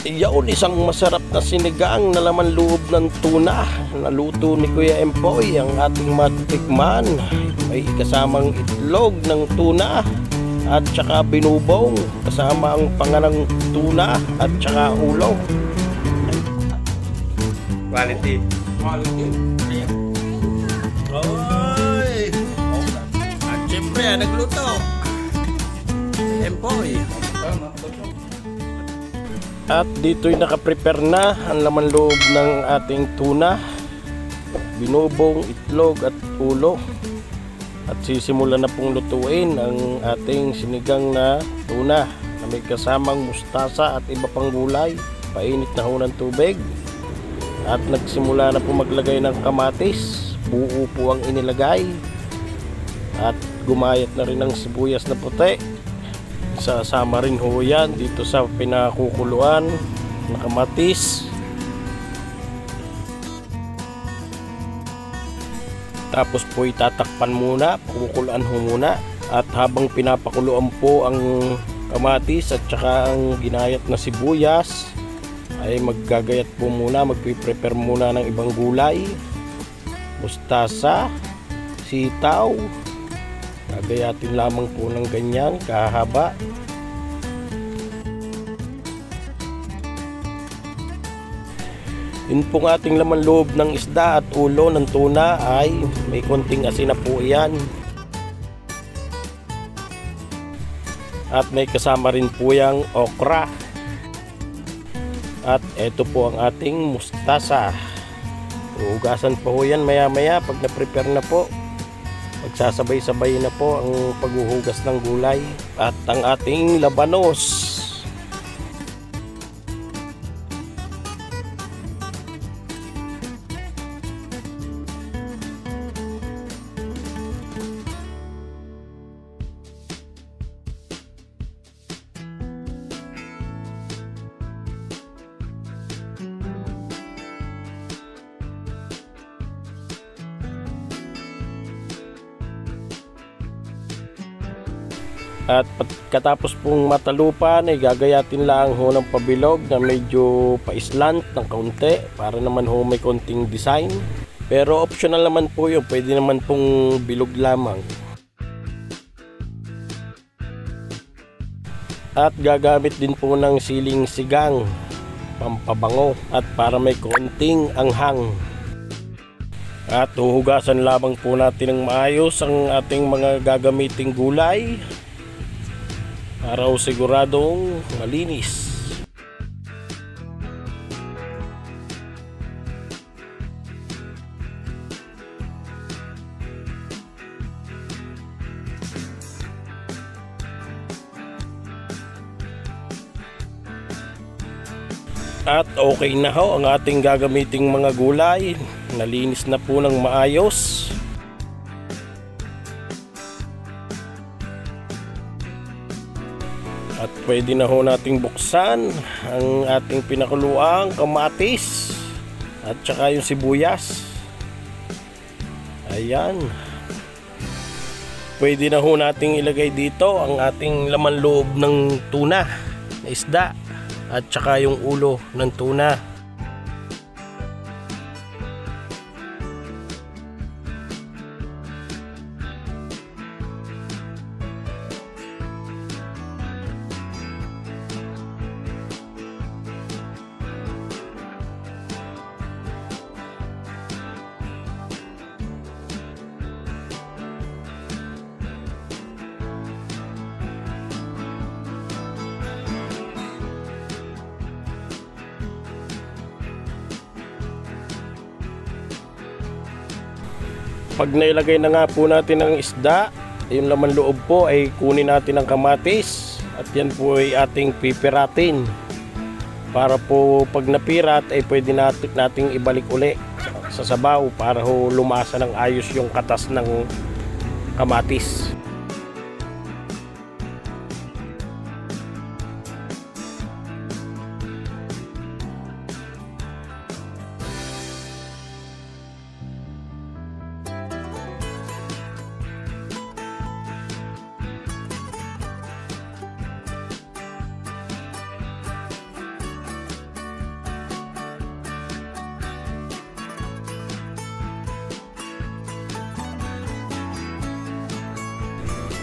Iyon, isang masarap na sinigang na laman loob ng tuna. Naluto ni Kuya Empoy ang ating matikman. May kasamang itlog ng tuna at saka binubong kasama ang panganang tuna at saka ulo. Quality. Oy! At syempre, nagluto. Empoy. At dito'y nakaprepare na ang laman loob ng ating tuna, binubong, itlog at ulo. At sisimula na pong lutuin ang ating sinigang na tuna na may kasamang mustasa at iba pang gulay. Painit na ho ng tubig. At nagsimula na po maglagay ng kamatis. Buo po ang inilagay. At gumayat na rin ng sibuyas na puti. Sasama rin ho yan dito sa pinakukuluan na kamatis. Tapos po itatakpan muna, pakukuluan ho muna. At habang pinapakuluan po ang kamatis at saka ang ginayat na sibuyas, ay maggagayat po muna, magpiprepare muna ng ibang gulay. Mustasa, sitaw, gagayatin lamang po ng ganyan, kahaba. Yun pong ating laman loob ng isda at ulo ng tuna ay may konting asin na po yan. At may kasama rin po yung okra. At ito po ang ating mustasa. Uugasan po yan maya maya pag na-prepare na po. Magsasabay-sabay na po ang paghuhugas ng gulay. At ang ating labanos. At katapos pong matalupan ay gagayatin lang ho ng pabilog na medyo paislant ng kaunti para naman ho may konting design. Pero optional naman po yun, pwede naman pong bilog lamang. At gagamit din po ng siling sigang pampabango at para may konting anghang. At huhugasan lamang po natin ng maayos ang ating mga gagamiting gulay para ho siguradong malinis. At okay na ho ang ating gagamiting mga gulay. Nalinis na po ng maayos. At pwede na ho nating buksan ang ating pinakuluang kamatis at saka yung sibuyas. Ayan. Pwede na ho nating ilagay dito ang ating laman loob ng tuna na isda at saka yung ulo ng tuna. Pag nailagay na nga po natin ang isda, yung laman loob po ay kunin natin ang kamatis at yan po ay ating pipiratin. Para po pag napirat ay pwede natin nating ibalik uli sa sabaw para ho lumasa ng ayos yung katas ng kamatis.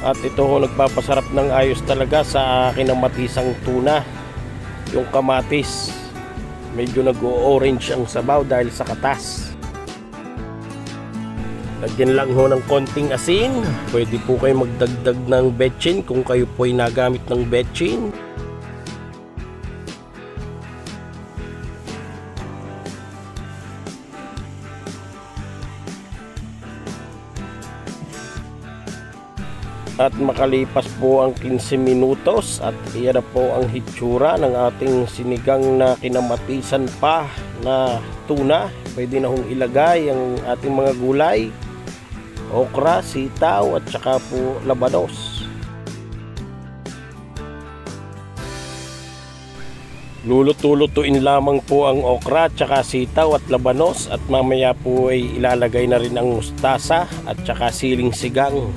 At ito ho nagpapasarap ng ayos talaga sa kinamatisang tuna. Yung kamatis. Medyo nag-orange ang sabaw dahil sa katas. Lagyan lang ho ng konting asin. Pwede po kayo magdagdag ng betchin kung kayo po ay nagamit ng betchin. At makalipas po ang 15 minutos at iyan na po ang hitsura ng ating sinigang na kinamatisan pa na tuna. Pwede na hong ilagay ang ating mga gulay, okra, sitaw at saka po labanos. Luluto-lutuin lamang po ang okra at saka sitaw at labanos at mamaya po ay ilalagay na rin ang mustasa at saka siling sigang.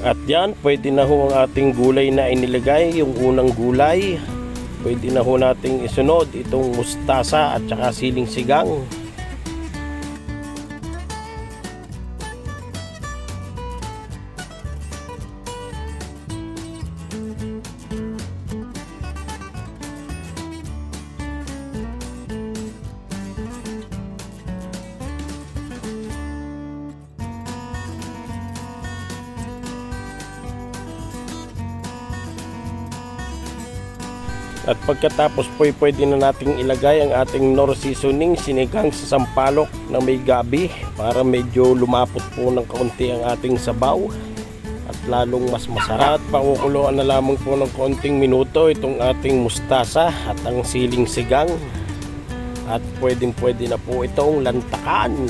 At yan, pwede na ho ang ating gulay na inilagay, yung unang gulay. Pwede na ho nating isunod itong mustasa at saka siling sigang. At pagkatapos po ay pwede na nating ilagay ang ating nor seasoning sinigang sa sampalok na may gabi para medyo lumapot po ng kaunti ang ating sabaw at lalong mas masarap. At pakukuluan na lamang po ng konting minuto itong ating mustasa at ang siling sigang at pwedeng pwede na po itong lantakan.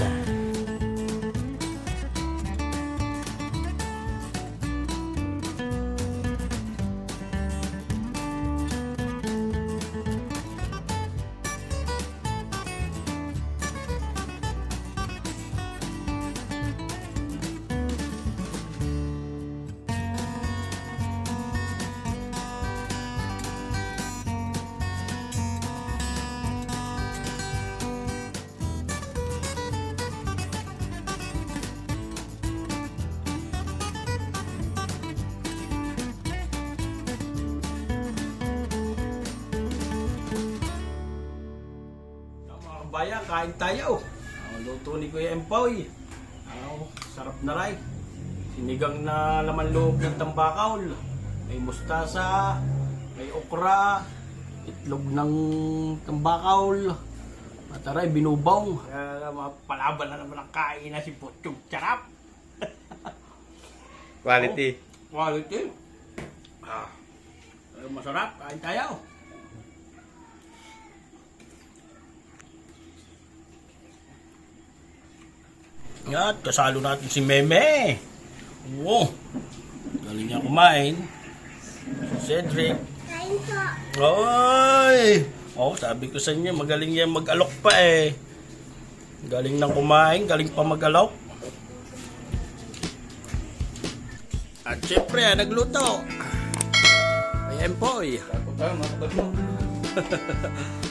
Kabayan, kain tayo. Ang luto ni Kuya Empoy. Oh, sarap na rin. Sinigang na laman loob ng tambakaw. May mustasa, may okra, itlog ng tambakaw. At aray, binubong. Kaya mapalaban na naman ang kain na si Putyog Charap. Quality. Quality. Ah, masarap. Kain tayo. At kasalo natin si Meme. Wow. Galing niya kumain. Si Cedric. Kain po. Oy! Oh, sabi ko sa inyo, magaling yan mag-alok pa eh. Galing nang kumain, galing pa mag-alok. At syempre, ah, nagluto. Ay, Empoy. Ako pa, mga